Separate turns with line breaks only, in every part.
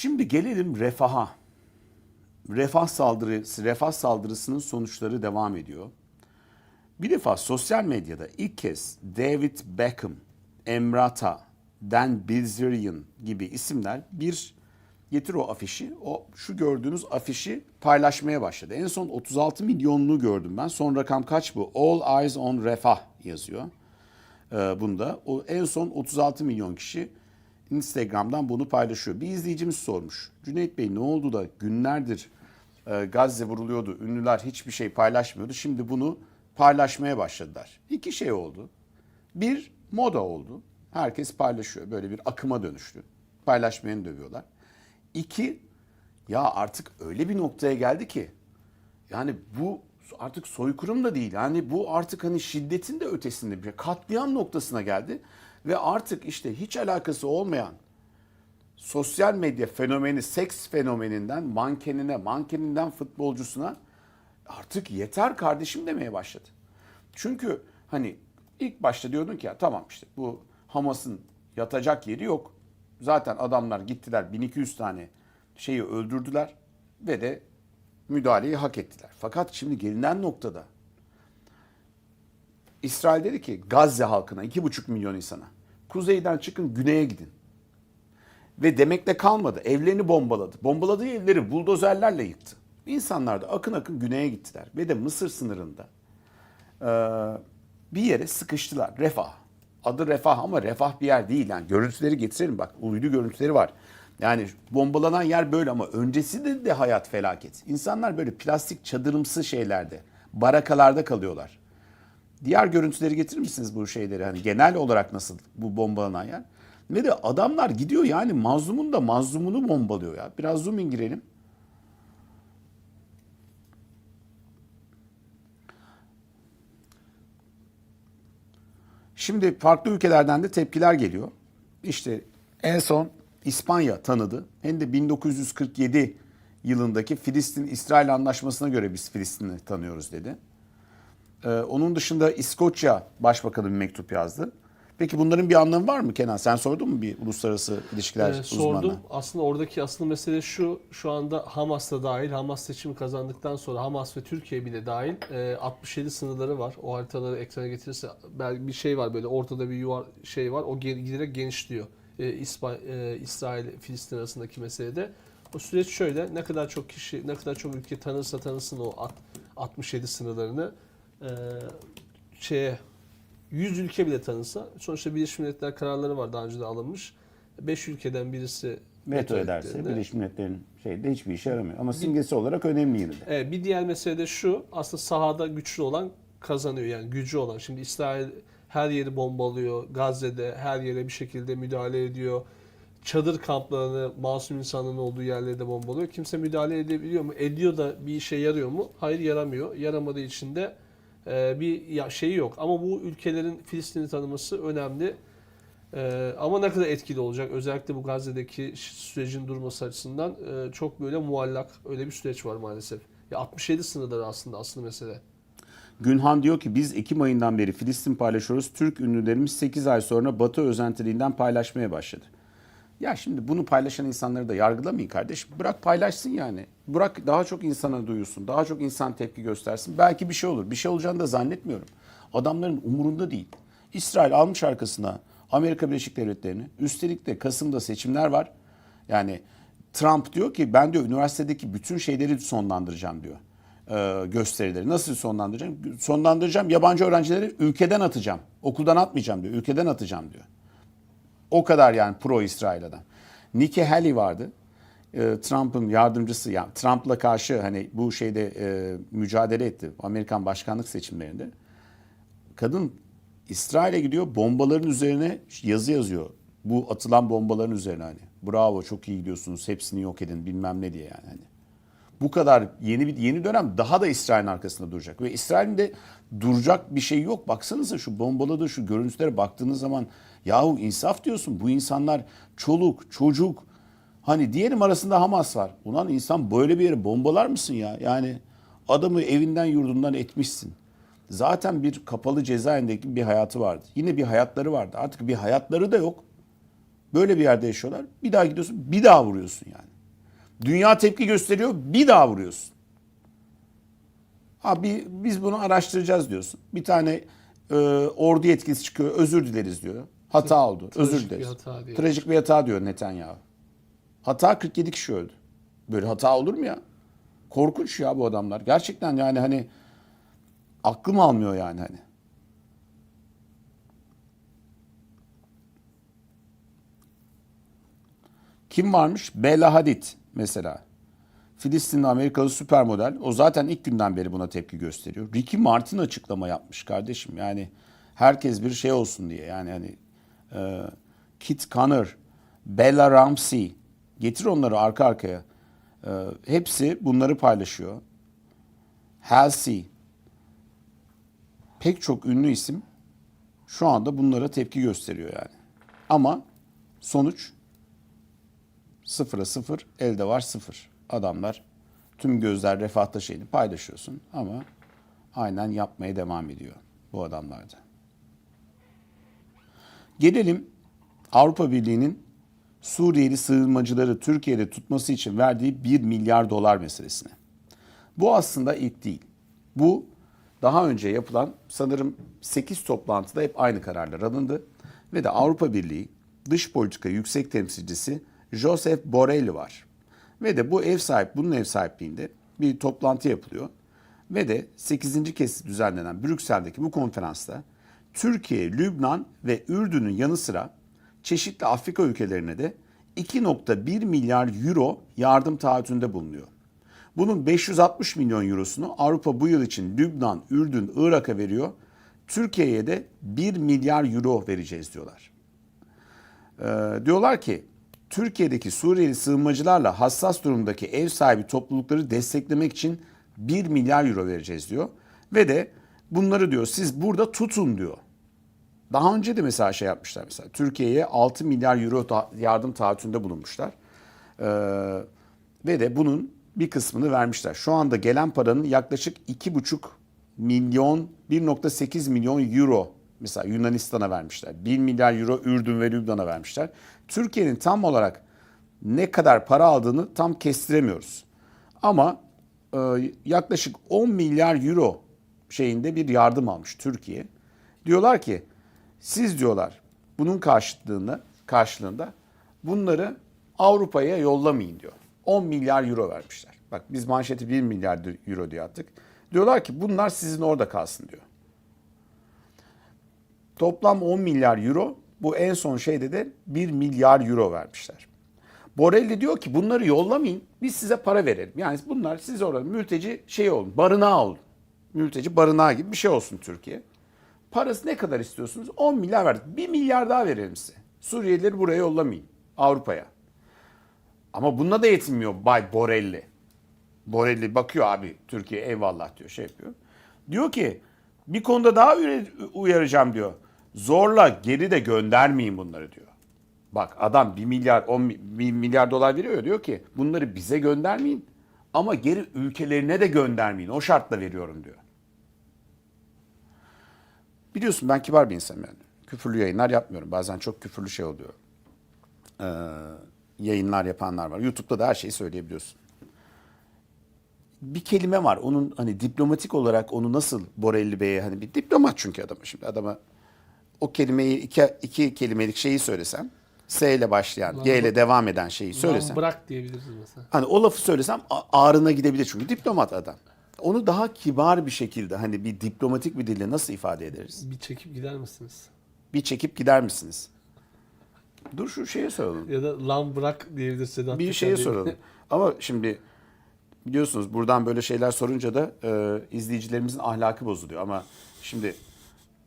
Şimdi gelelim refaha. Refah saldırısı, refah saldırısının sonuçları devam ediyor. Bir defa sosyal medyada ilk kez David Beckham, Emrata, Dan Bilzerian gibi isimler bir getir o afişi, o şu gördüğünüz afişi paylaşmaya başladı. En son 36 milyonluğu gördüm ben. Son rakam kaç bu? All Eyes on Refah yazıyor. Ee, bunda. O en son 36 milyon kişi Instagram'dan bunu paylaşıyor. Bir izleyicimiz sormuş. Cüneyt Bey ne oldu da günlerdir e, Gazze vuruluyordu. Ünlüler hiçbir şey paylaşmıyordu. Şimdi bunu paylaşmaya başladılar. İki şey oldu. Bir moda oldu. Herkes paylaşıyor. Böyle bir akıma dönüştü. Paylaşmayanı dövüyorlar. İki ya artık öyle bir noktaya geldi ki yani bu artık soykırım da değil. Yani bu artık hani şiddetin de ötesinde bir şey. katliam noktasına geldi. Ve artık işte hiç alakası olmayan sosyal medya fenomeni, seks fenomeninden mankenine, mankeninden futbolcusuna artık yeter kardeşim demeye başladı. Çünkü hani ilk başta diyordun ki ya tamam işte bu Hamas'ın yatacak yeri yok. Zaten adamlar gittiler 1200 tane şeyi öldürdüler ve de müdahaleyi hak ettiler. Fakat şimdi gelinen noktada İsrail dedi ki Gazze halkına 2,5 milyon insana kuzeyden çıkın güneye gidin. Ve demekle kalmadı. Evlerini bombaladı. Bombaladığı evleri buldozerlerle yıktı. İnsanlar da akın akın güneye gittiler. Ve de Mısır sınırında bir yere sıkıştılar. Refah. Adı Refah ama Refah bir yer değil. Yani görüntüleri getirelim bak. Uydu görüntüleri var. Yani bombalanan yer böyle ama öncesi de, de hayat felaket. İnsanlar böyle plastik çadırımsı şeylerde, barakalarda kalıyorlar. Diğer görüntüleri getirir misiniz bu şeyleri? Hani genel olarak nasıl bu bombalanan yer? Ve de adamlar gidiyor yani mazlumun da mazlumunu bombalıyor ya. Biraz zoom in girelim. Şimdi farklı ülkelerden de tepkiler geliyor. İşte en son İspanya tanıdı. Hem de 1947 yılındaki Filistin-İsrail anlaşmasına göre biz Filistin'i tanıyoruz dedi. Ee, onun dışında İskoçya Başbakanı bir mektup yazdı. Peki bunların bir anlamı var mı Kenan? Sen sordun mu bir uluslararası ilişkiler
Ee,
uzmanına?
sordum. Aslında oradaki asıl mesele şu. Şu anda Hamas da dahil. Hamas seçimi kazandıktan sonra Hamas ve Türkiye bile dahil e, 67 sınırları var. O haritaları ekrana getirirse belki bir şey var böyle ortada bir yuvar şey var. O giderek genişliyor. E, İspa, e, İsrail Filistin arasındaki meselede. O süreç şöyle. Ne kadar çok kişi, ne kadar çok ülke tanırsa tanısın o at- 67 sınırlarını e, şeye 100 ülke bile tanınsa sonuçta Birleşmiş Milletler kararları var daha önce de alınmış. 5 ülkeden birisi
Veto ederse Birleşmiş Milletler'in şeyde hiçbir işe yaramıyor. Ama simgesi olarak önemli yine de.
Evet, bir diğer mesele de şu. Aslında sahada güçlü olan kazanıyor. Yani gücü olan. Şimdi İsrail her yeri bombalıyor. Gazze'de her yere bir şekilde müdahale ediyor. Çadır kamplarını, masum insanların olduğu yerleri de bombalıyor. Kimse müdahale edebiliyor mu? Ediyor da bir işe yarıyor mu? Hayır yaramıyor. Yaramadığı için de bir ya- şeyi yok. Ama bu ülkelerin Filistin'i tanıması önemli. E, ama ne kadar etkili olacak? Özellikle bu Gazze'deki sürecin durması açısından e, çok böyle muallak öyle bir süreç var maalesef. Ya 67 sınırları aslında aslı mesele.
Günhan diyor ki biz Ekim ayından beri Filistin paylaşıyoruz. Türk ünlülerimiz 8 ay sonra Batı özentiliğinden paylaşmaya başladı. Ya şimdi bunu paylaşan insanları da yargılamayın kardeş. Bırak paylaşsın yani. Bırak daha çok insana duyursun. Daha çok insan tepki göstersin. Belki bir şey olur. Bir şey olacağını da zannetmiyorum. Adamların umurunda değil. İsrail almış arkasına Amerika Birleşik Devletleri'ni. Üstelik de Kasım'da seçimler var. Yani Trump diyor ki ben diyor üniversitedeki bütün şeyleri sonlandıracağım diyor. Ee, gösterileri. Nasıl sonlandıracağım? Sonlandıracağım. Yabancı öğrencileri ülkeden atacağım. Okuldan atmayacağım diyor. Ülkeden atacağım diyor. O kadar yani pro İsrail adam. Nikki Haley vardı. Ee, Trump'ın yardımcısı yani Trump'la karşı hani bu şeyde e, mücadele etti Amerikan başkanlık seçimlerinde. Kadın İsrail'e gidiyor bombaların üzerine yazı yazıyor. Bu atılan bombaların üzerine hani. Bravo çok iyi gidiyorsunuz hepsini yok edin bilmem ne diye yani. Hani. Bu kadar yeni bir yeni dönem daha da İsrail'in arkasında duracak. Ve İsrail'in de duracak bir şey yok. Baksanıza şu bombaladığı şu görüntülere baktığınız zaman yahu insaf diyorsun. Bu insanlar çoluk, çocuk. Hani diyelim arasında Hamas var. Ulan insan böyle bir yere bombalar mısın ya? Yani adamı evinden yurdundan etmişsin. Zaten bir kapalı cezaevindeki bir hayatı vardı. Yine bir hayatları vardı. Artık bir hayatları da yok. Böyle bir yerde yaşıyorlar. Bir daha gidiyorsun bir daha vuruyorsun yani. Dünya tepki gösteriyor bir daha vuruyorsun. Abi biz bunu araştıracağız diyorsun. Bir tane e, ordu yetkilisi çıkıyor özür dileriz diyor. Hata oldu. özür
Trajik bir
dileriz.
hata diye.
Trajik bir hata diyor Netanyahu. Hata 47 kişi öldü. Böyle hata olur mu ya? Korkunç ya bu adamlar. Gerçekten yani hani aklım almıyor yani hani. Kim varmış? Bella Hadid mesela. Filistinli Amerikalı süper model. O zaten ilk günden beri buna tepki gösteriyor. Ricky Martin açıklama yapmış kardeşim. Yani herkes bir şey olsun diye. Yani hani e, Kit Connor, Bella Ramsey getir onları arka arkaya. E, hepsi bunları paylaşıyor. Halsey pek çok ünlü isim şu anda bunlara tepki gösteriyor yani. Ama sonuç sıfıra sıfır, elde var sıfır. Adamlar tüm gözler refahta şeyini paylaşıyorsun ama aynen yapmaya devam ediyor bu adamlar da. Gelelim Avrupa Birliği'nin Suriyeli sığınmacıları Türkiye'de tutması için verdiği 1 milyar dolar meselesine. Bu aslında ilk değil. Bu daha önce yapılan sanırım 8 toplantıda hep aynı kararlar alındı. Ve de Avrupa Birliği dış politika yüksek temsilcisi Joseph Borrell var. Ve de bu ev sahip, bunun ev sahipliğinde bir toplantı yapılıyor. Ve de 8. kez düzenlenen Brüksel'deki bu konferansta Türkiye, Lübnan ve Ürdün'ün yanı sıra çeşitli Afrika ülkelerine de 2.1 milyar euro yardım taahhütünde bulunuyor. Bunun 560 milyon eurosunu Avrupa bu yıl için Lübnan, Ürdün, Irak'a veriyor. Türkiye'ye de 1 milyar euro vereceğiz diyorlar. Ee, diyorlar ki Türkiye'deki Suriyeli sığınmacılarla hassas durumdaki ev sahibi toplulukları desteklemek için 1 milyar euro vereceğiz diyor. Ve de bunları diyor siz burada tutun diyor. Daha önce de mesela şey yapmışlar mesela Türkiye'ye 6 milyar euro ta- yardım taahhütünde bulunmuşlar. Ee, ve de bunun bir kısmını vermişler. Şu anda gelen paranın yaklaşık 2,5 milyon 1.8 milyon euro mesela Yunanistan'a vermişler. 1 milyar euro Ürdün ve Lübnan'a vermişler. Türkiye'nin tam olarak ne kadar para aldığını tam kestiremiyoruz. Ama e, yaklaşık 10 milyar euro şeyinde bir yardım almış Türkiye. Diyorlar ki siz diyorlar bunun karşılığında karşılığında bunları Avrupa'ya yollamayın diyor. 10 milyar euro vermişler. Bak biz manşeti 1 milyar euro diye attık. Diyorlar ki bunlar sizin orada kalsın diyor. Toplam 10 milyar euro. Bu en son şeyde de 1 milyar euro vermişler. Borelli diyor ki bunları yollamayın. Biz size para verelim. Yani bunlar siz orada mülteci şey olun, barınağı olun. Mülteci barınağı gibi bir şey olsun Türkiye. Parası ne kadar istiyorsunuz? 10 milyar verdik. 1 milyar daha verelim size. Suriyelileri buraya yollamayın. Avrupa'ya. Ama bununla da yetinmiyor Bay Borelli. Borelli bakıyor abi Türkiye eyvallah diyor şey yapıyor. Diyor ki bir konuda daha uyaracağım diyor. Zorla geri de göndermeyin bunları diyor. Bak adam 1 milyar 10 mi- 1 milyar dolar veriyor diyor ki bunları bize göndermeyin ama geri ülkelerine de göndermeyin. O şartla veriyorum diyor. Biliyorsun ben kibar bir insanım yani. Küfürlü yayınlar yapmıyorum. Bazen çok küfürlü şey oluyor. Ee, yayınlar yapanlar var. YouTube'da da her şeyi söyleyebiliyorsun. Bir kelime var. Onun hani diplomatik olarak onu nasıl Borelli Bey'e hani bir diplomat çünkü adama şimdi adama o kelimeyi iki, iki kelimelik şeyi söylesem S ile başlayan, G ile devam eden şeyi söylesem.
Bırak diyebiliriz mesela.
Hani o lafı söylesem ağrına gidebilir çünkü diplomat adam. Onu daha kibar bir şekilde hani bir diplomatik bir dille nasıl ifade ederiz?
Bir çekip gider misiniz?
Bir çekip gider misiniz? Dur şu şeye soralım.
Ya da lan bırak diyebiliriz Sedat.
Bir şeye
diye.
soralım. Ama şimdi biliyorsunuz buradan böyle şeyler sorunca da e, izleyicilerimizin ahlakı bozuluyor. Ama şimdi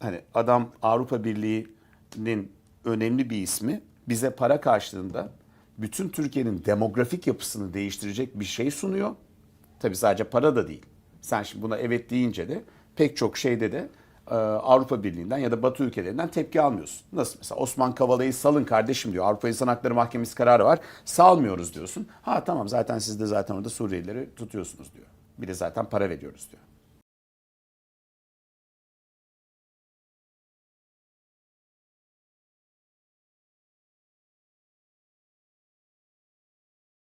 hani adam Avrupa Birliği'nin önemli bir ismi bize para karşılığında bütün Türkiye'nin demografik yapısını değiştirecek bir şey sunuyor. Tabii sadece para da değil. Sen şimdi buna evet deyince de pek çok şeyde de e, Avrupa Birliği'nden ya da Batı ülkelerinden tepki almıyorsun. Nasıl mesela Osman Kavala'yı salın kardeşim diyor. Avrupa İnsan Hakları Mahkemesi kararı var. Salmıyoruz diyorsun. Ha tamam zaten siz de zaten orada Suriyelileri tutuyorsunuz diyor. Bir de zaten para veriyoruz diyor.